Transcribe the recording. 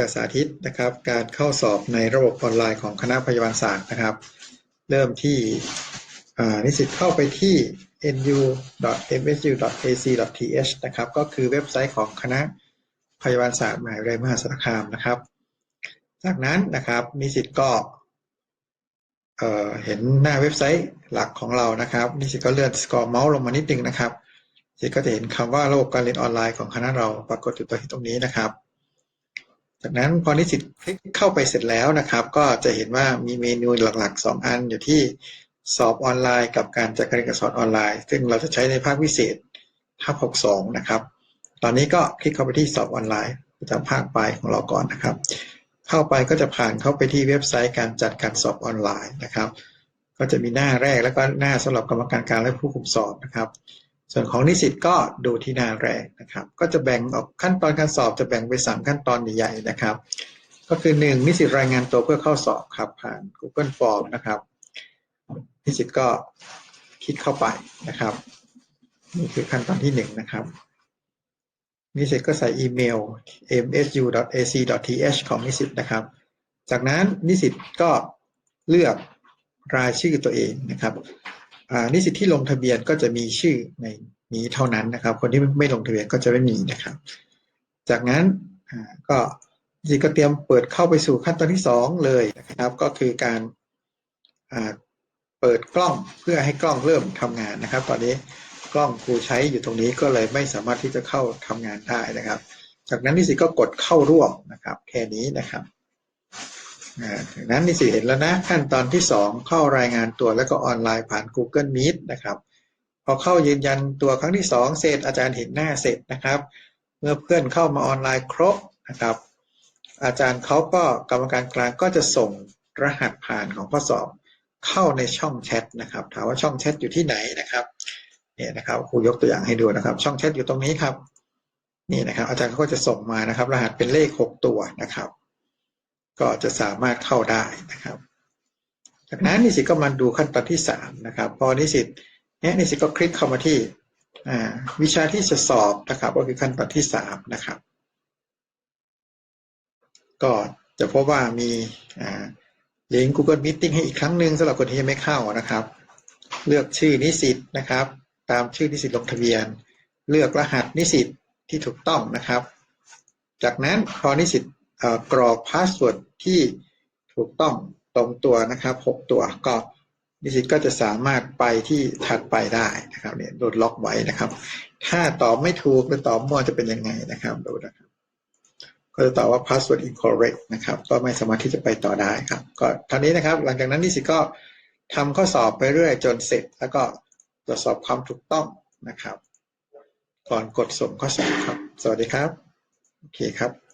จะสาธิตนะครับการเข้าสอบในระบบออนไลน์ของคณะพยาบาลศาสตร์นะครับ เริ่มที่นิสิตเข้าไปที่ nu.msu.ac.th นะครับก็คือเว็บไซต์ของคณะพยาบาลศาสตร์มหาวิทยาลัยมหาสารคามนะครับ จากนั้นนะครับนิสิตก็เเห็นหน้าเว็บไซต์หลักของเรานะครับ นิสิตก็เลื่อนสกอร์เมาส์ลงมานิดนึงนะครับนิสิตก็จะเห็นคำว่าระบบการเรียนออนไลน์ของคณะเราปรากฏอยู่ตรงนี้นะครับ จากนั้นพอนิสิตคลิกเข้าไปเสร็จแล้วนะครับ ก็จะเห็นว่ามีเมนูหลักๆ 2 อันอยู่ที่สอบออนไลน์ กับการจัดการเรียนการสอนออนไลน์ ซึ่งเราจะใช้ในภาควิเศษทับ62 นะครับ ตอนนี้ก็คลิกเข้าไปที่สอบออนไลน์ประจำภาคปลายของเราก่อนนะครับ เข้าไปก็จะผ่านเข้าไปที่เว็บไซต์การจัดการสอบออนไลน์นะครับ ก็จะมีหน้าแรกแล้วก็หน้าสำหรับกรรมการการและผู้คุมสอบนะครับ ส่วนของนิสิตก็ดูที่หน้าแรกนะครับ ก็จะแบ่งออกขั้นตอนการสอบจะแบ่งไปสามขั้นตอนใหญ่ๆนะครับ ก็คือหนึ่งนิสิตรายงานตัวเพื่อเข้าสอบครับ ผ่าน Google Form นะครับ นิสิตก็คลิกเข้าไปนะครับนี่คือขั้นตอนที่หนึ่งนะครับ นิสิตก็ใส่อีเมล msu.ac.th ของนิสิตนะครับ จากนั้นนิสิตก็เลือกรายชื่อตัวเองนะครับ นิสิตที่ลงทะเบียนก็จะมีชื่อในนี้เท่านั้นนะครับ คนที่ไม่ลงทะเบียนก็จะไม่มีนะครับ จากนั้นก็นิสิก็เตรียมเปิดเข้าไปสู่ขั้นตอนที่สองเลยนะครับ ก็คือการเปิดกล้องเพื่อให้กล้องเริ่มทำงานนะครับ ตอนนี้กล้องครูใช้อยู่ตรงนี้ก็เลยไม่สามารถที่จะเข้าทำงานได้นะครับ จากนั้นนิสิตก็กดเข้าร่วมนะครับ แค่นี้นะครับ จากนั้นนิสิเห็นแล้วนะขั้นตอนที่2เข้ารายงานตัวแล้วก็ออนไลน์ผ่าน Google Meet นะครับ พอเข้ายืนยันตัวครั้งที่2เสร็จอาจารย์เห็นหน้าเสร็จนะครับ เมื่อเพื่อนเข้ามาออนไลน์ครบนะครับ อาจารย์เขาก็กรรมการกลางก็จะส่งรหัสผ่านของข้อสอบเข้าในช่องแชทนะครับ ถามว่าช่องแชทอยู่ที่ไหนนะครับเนี่ยนะครับครูยกตัวอย่างให้ดูนะครับ ช่องแชทอยู่ตรงนี้ครับ นี่นะครับ อาจารย์เขาก็จะส่งมานะครับ รหัสเป็นเลข 6 ตัวนะครับ ก็จะสามารถเข้าได้นะครับ จากนั้นนิสิตก็มาดูขั้นตอนที่3นะครับพอนิสิตเนี่ยนิสิตก็คลิกเข้ามาที่วิชาที่จะสอบนะครับก็คือขั้นตอนที่3นะครับ ก็จะพบว่ามีลิงก์ Google Meeting ให้อีกครั้งหนึ่งสำหรับคนที่ยังไม่เข้านะครับ เลือกชื่อนิสิตนะครับ ตามชื่อนิสิตลงทะเบียน เลือกรหัสนิสิตที่ถูกต้องนะครับ จากนั้นพอนิสิต กรอกพาสเวิร์ดที่ถูกต้องตรงตัวนะครับ 6 ตัวก็นิสิตก็จะสามารถไปที่ถัดไปได้นะครับเนี่ยโดนล็อกไว้นะครับ ถ้าตอบไม่ถูกหรือตอบมั่วจะเป็นยังไงนะครับดูนะครับ ก็จะตอบว่า password incorrect นะครับ ก็ไม่สามารถที่จะไปต่อได้ครับ ก็ท่านี้นะครับ หลังจากนั้นนิสิตก็ทำข้อสอบไปเรื่อยจนเสร็จ แล้วก็ตรวจสอบความถูกต้องนะครับ ก่อนกดส่งข้อสอบครับ สวัสดีครับ โอเคครับ